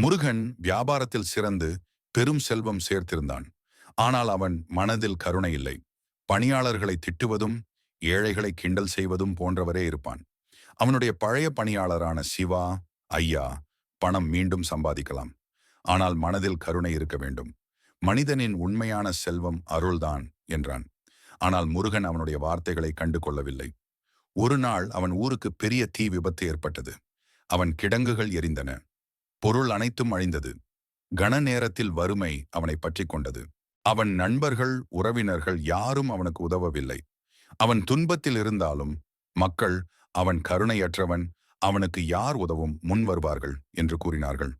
முருகன் வியாபாரத்தில் சிறந்து பெரும் செல்வம் சேர்த்திருந்தான். ஆனால் அவன் மனதில் கருணை இல்லை. பணியாளர்களை திட்டுவதும் ஏழைகளை கிண்டல் செய்வதும் போன்றவரே இருப்பான். அவனுடைய பழைய பணியாளரான சிவா ஐயா பணம் மீண்டும் சம்பாதிக்கலாம். ஆனால் மனதில் கருணை இருக்க வேண்டும். மனிதனின் உண்மையான செல்வம் அருள்தான் என்றான். ஆனால் முருகன் அவனுடைய வார்த்தைகளை கண்டு கொள்ளவில்லை ஒரு நாள் அவன் ஊருக்கு பெரிய தீ விபத்து ஏற்பட்டது. அவன் கிடங்குகள் எரிந்தன. பொருள் அனைத்தும் அழிந்தது. கன நேரத்தில் வறுமை அவனை பற்றி கொண்டது. அவன் நண்பர்கள் உறவினர்கள் யாரும் அவனுக்கு உதவவில்லை. அவன் துன்பத்தில் இருந்தாலும் மக்கள் அவன் கருணையற்றவன் அவனுக்கு யார் உதவும் முன் வருவார்கள் என்று கூறினார்கள்.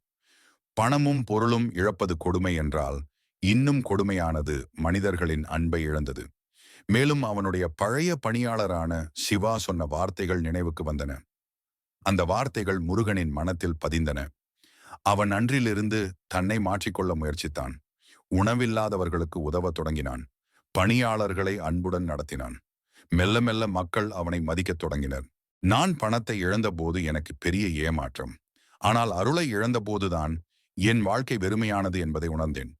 பணமும் பொருளும் இழப்பது கொடுமை என்றால் இன்னும் கொடுமையானது மனிதர்களின் அன்பை இழந்தது. மேலும் அவனுடைய பழைய பணியாளரான சிவா சொன்ன வார்த்தைகள் நினைவுக்கு வந்தன. அந்த வார்த்தைகள் முருகனின் மனத்தில் பதிந்தன. அவன் அன்றிலிருந்து தன்னை மாற்றிக்கொள்ள முயற்சித்தான். உணவில்லாதவர்களுக்கு உதவத் தொடங்கினான். பணியாளர்களை அன்புடன் நடத்தினான். மெல்ல மெல்ல மக்கள் அவனை மதிக்கத் தொடங்கினர். நான் பணத்தை இழந்தபோது எனக்கு பெரிய ஏமாற்றம். ஆனால் அருளை இழந்தபோதுதான் என் வாழ்க்கை வெறுமையானது என்பதை உணர்ந்தேன்.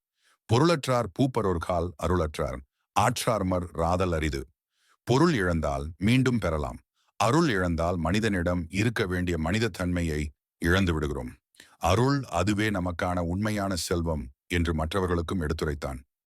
பொருளற்றார் பூப்பரோர்கால் அருளற்றார். ஆற்றார்மர் ராதல் அரிது. பொருள் இழந்தால் மீண்டும் பெறலாம். அருள் இழந்தால் மனிதனிடம் இருக்க வேண்டிய மனித தன்மையை இழந்து விடுகிறோம். அருள் அதுவே நமக்கான உண்மையான செல்வம் என்று மற்றவர்களுக்கும் எடுத்துரைத்தான்.